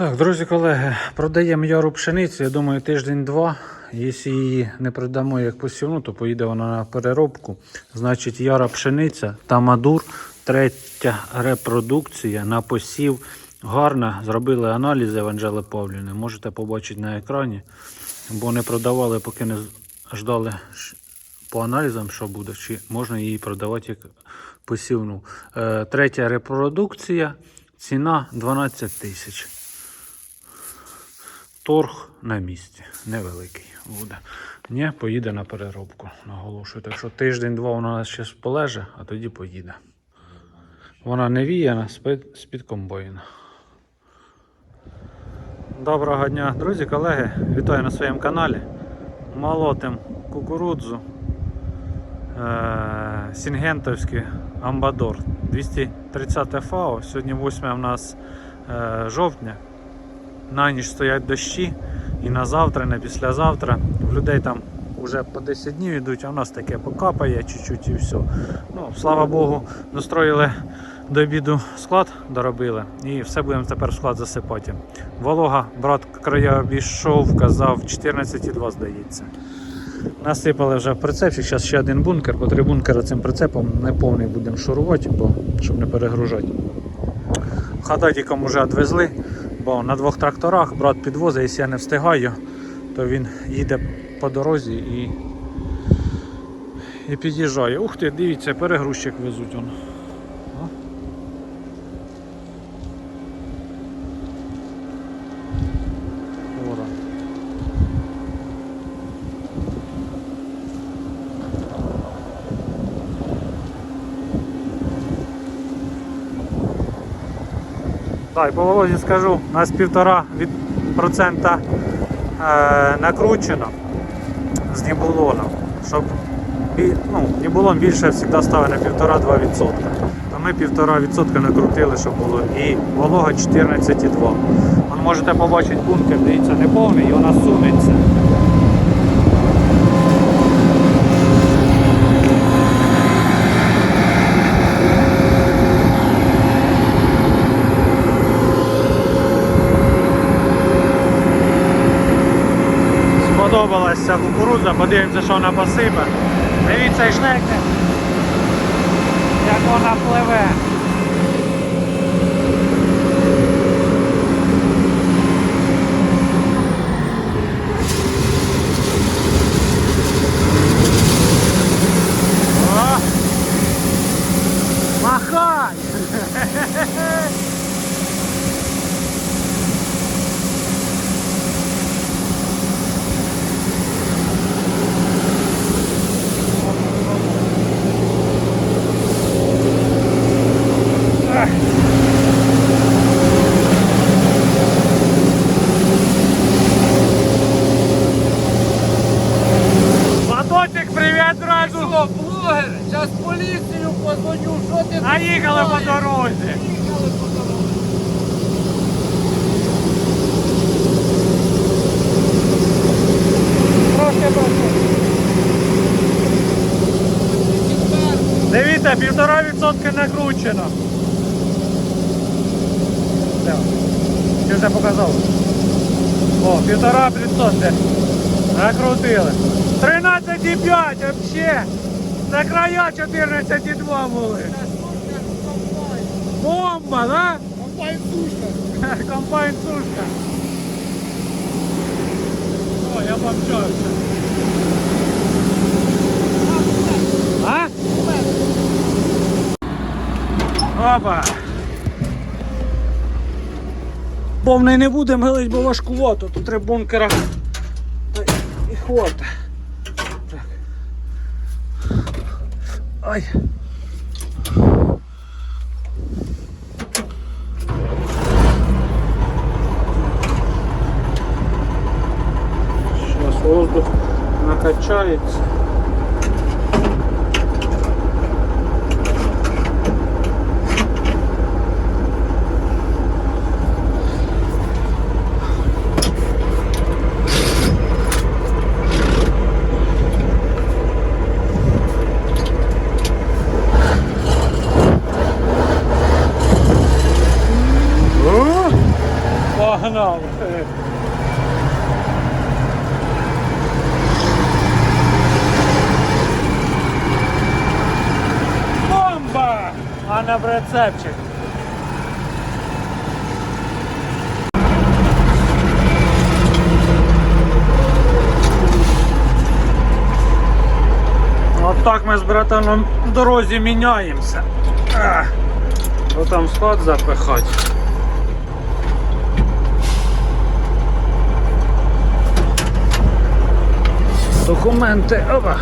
Так, друзі колеги, продаємо яру пшениці, я думаю, тиждень-два. Якщо її не продамо як посівну, то поїде вона на переробку. Значить, яра пшениця та мадур, третя репродукція на посів. Гарна. Зробили аналізи в Анжели Павлівни. Можете побачити на екрані. Бо не продавали, поки не ждали по аналізам, що буде, чи можна її продавати як посівну. Е, третя репродукція, ціна 12 тисяч. Торг на місці. Невеликий буде. Ні, поїде на переробку. Наголошую. Так що тиждень-два вона у нас ще полеже, а тоді поїде. Вона не віяна з-під, комбайна. Доброго дня, друзі, колеги. Вітаю на своєму каналі. Молотим кукурудзу. Е- Сінгентовський Амбадор 230 ФАО. Сьогодні 8 у нас е- жовтня на ніч стоять дощі і на завтра, і на післязавтра. В людей там вже по 10 днів йдуть, а в нас таке покапає чуть-чуть і все. Ну, слава Богу, достроїли до обіду склад, доробили і все будемо тепер в склад засипати. Волога, брат края обійшов, казав 14,2 здається. Насипали вже прицепчик, зараз ще один бункер, по три бункера цим прицепом не повний будемо шурувати, бо щоб не перегружати. Хататіком вже відвезли, бо на двох тракторах брат підвозить, якщо я не встигаю, то він їде по дорозі і, і під'їжджає. Ух ти, дивіться, перегрузчик везуть. Он. А? Ора. Так, по волозі скажу, у нас півтора від процента е, накручено з нібулоном, щоб ну, нібулон більше завжди ставить на 1,5-2%. То ми 1,5% накрутили, щоб було. І волога 14,2. Вон можете побачити бункер, дивіться, не повний, і вона сунеться. Сподобалася кукурудза, подивимося, що вона посипе. Дивіться, і як вона пливе. Зараз поліцію позвоню, що ти Наїхали по дорозі. По дорозі. Трошки трошки. Дивіться, півтора відсотка накручено. Чи вже показав? О, півтора відсотка. Накрутили. 13,5 вообще. На края 14,2 були. Бомба, да? Комбайн суша. Комбайн сушка. О, я помчався. А? Опа. Повний не будемо гилить, бо важкувато. Тут три бункера. І хвата. Ай. Сейчас воздух накачается. На прицепчик. От так ми з братаном в дорозі міняємося. Бо там склад запихати. Документи. Опа.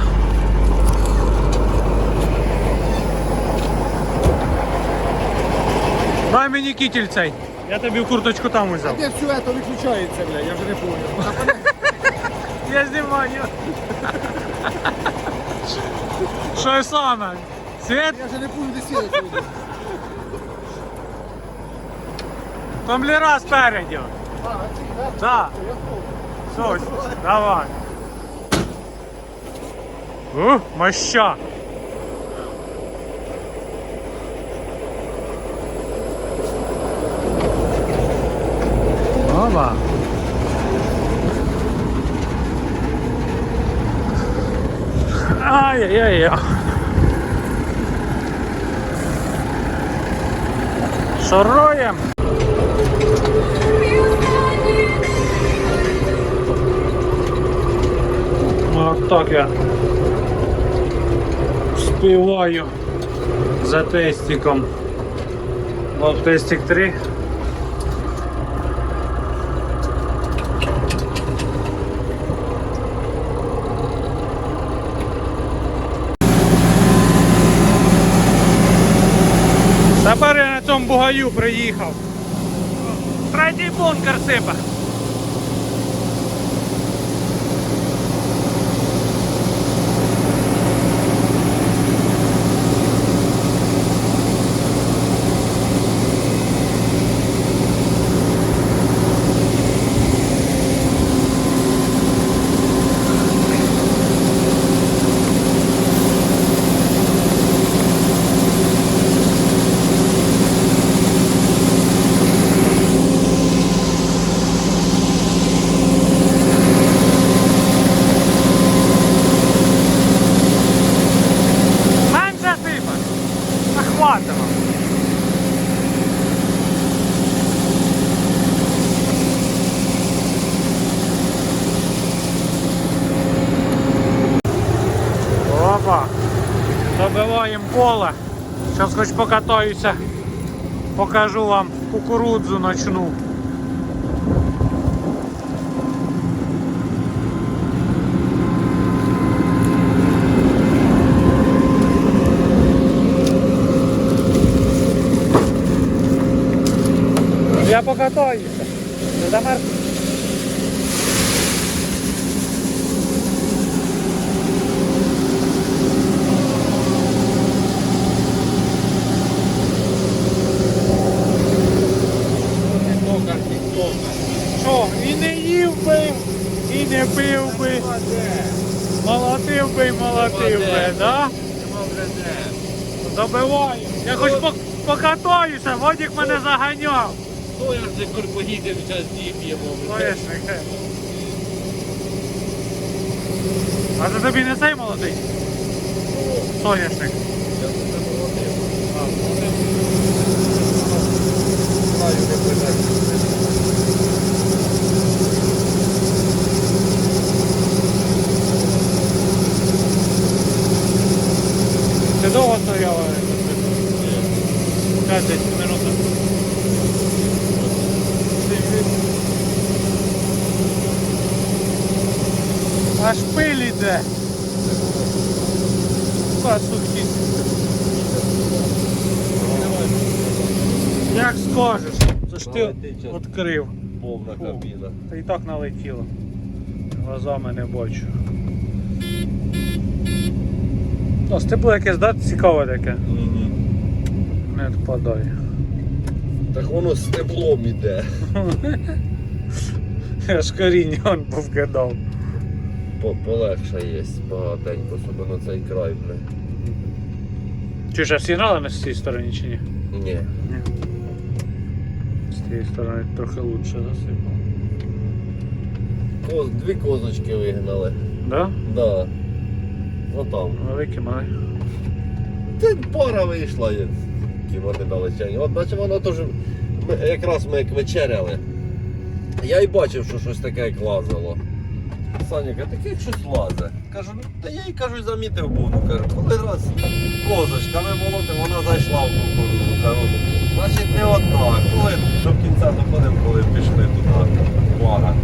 Дай мені кітель цей. Я тобі курточку там взяв. Де все це виключається, бля, я вже не понял. Я знімаю. Що саме? Світ? Я вже не понял, де сіли. Там ліра спереді. А, ці, да? Да. Я понял. Сось, давай. У, моща. Опа. Ай-яй-яй. Шаруємо. Ну, от так я співаю за тестиком. От тестик 3. Тепер я на цьому бугаю приїхав. Третій бункер сипе. Захватимо. Опа. Добиваємо поле. Зараз хоч покатаюся. Покажу вам кукурудзу ночну. Покатаюся. Не замерз. Що, і не їв би, і не пив би, молотив би і молотив би, да? Нема. Добиваю. Я хоч пок- покатаюся, водік мене заганяв. Ну я ж не корпоїдем зараз діб'ємо. Соняшник. А це тобі не цей молодий? Соняшник. Я тут не молодив. А, молодив. Знаю, не пойде. Ти довго стояла? 10 минут. Аж іде. Пасухи. Як скажеш. Це ж ти відкрив. Повна кабіна. Та і так налетіло. Глазами не бачу. О, степло якесь, да? Цікаве таке. Не відпадає. Так воно з теплом іде. Я ж коріння он повкидав. По- Полегше є багатенько, особливо цей край, бля. Чи ж а сигнали на цій стороні чи ні? Ні. Ні. З цієї сторони трохи лучше засипав. Коз, дві козочки вигнали. Да? Да. Отам. Великі, мали. Це пара вийшла, є, які вони далечені. От бачимо, воно теж. Ми, якраз ми як вечеряли. Я й бачив, що щось таке як лазило. Саня каже, таке щось лазе. Кажу, ну та я їй кажу, замітив буду. Кажу, коли раз козочка, ми молотимо, вона зайшла в кукурудзу. Кажу, значить не одна. Коли до кінця доходимо, коли пішли туди. Пара.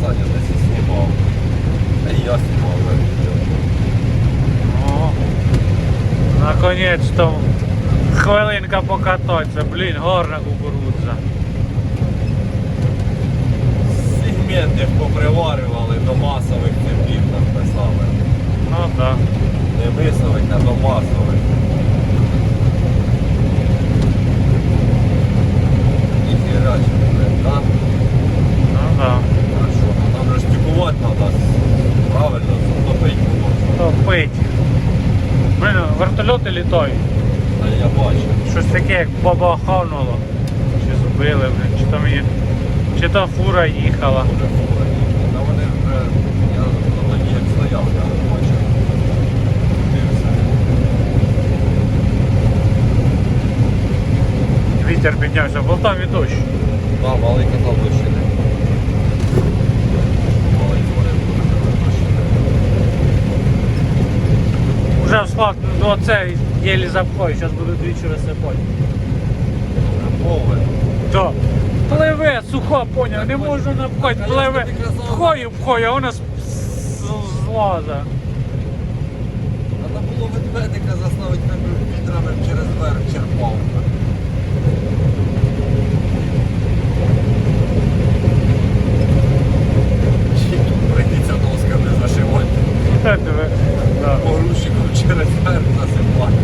Саня десь і знімав. Та й я знімав вже відео. О, наконець-то хвилинка покататися. Блін, гарна кукурудза. Сегментів поприварювали до масових типів, там писали. Ну так. Не мисових, а до масових. І херачі, блин, так? Ну так. А що? Ну, Там же стікувати треба. Правильно, затопити було. Топить. Блін, вертольоти літають. А я бачу. Щось таке, як бабахануло. Чи збили, блін, чи то мені. Чи то фура їхала. Вони вже, я стояв, я бачив. Вітер піднявся, в Полтаві дощ. Там лощини. Маленькі вони дуже лощини. Уже в склад, ну оце єлі запхою, зараз буду двічі висипати. Мови. То пливе, сухо, поняв, не можу напхати, пливе. Пхою, пхою, а вона з- з- злаза. Було ведмедика заставити на через верх черпав. Чи тут прийдеться досками зашивати. Та диви, да. Погрузчиком через верх засипати.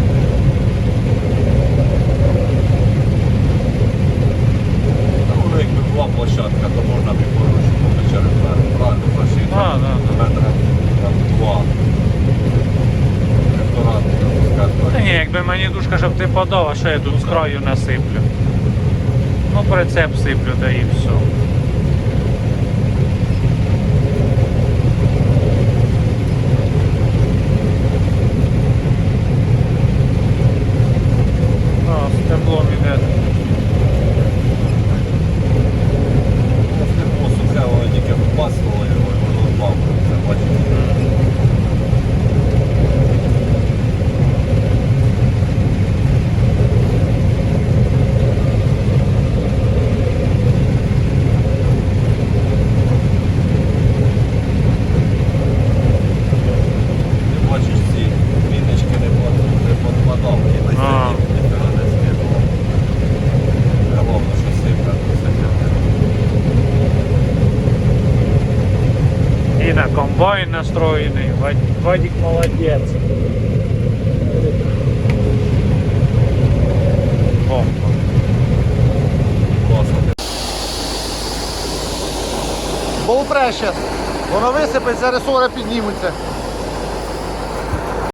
Та воно якби була площадка, то можна б і погрузчиком і через верх. Правильно, прошити. Да, да, да. Метра там, два. Півтора, Та скажімо. ні, якби мені душка, щоб ти подала, що я тут з насиплю. Ну, прицеп сиплю, да і все. А, з теплом іде. Після посухе, воно тільки впаснуло його, і воно впав. Це бачите. Ти бачиш, ці міночки не под- не подпадав, і на А. стіні ніфіга не скинуло. Головне, що сипка, то сипка. І на настроєний. Вадик молодец. Бомба. Класно. Бо упре щас. Воно висипеться, ресори піднімуться.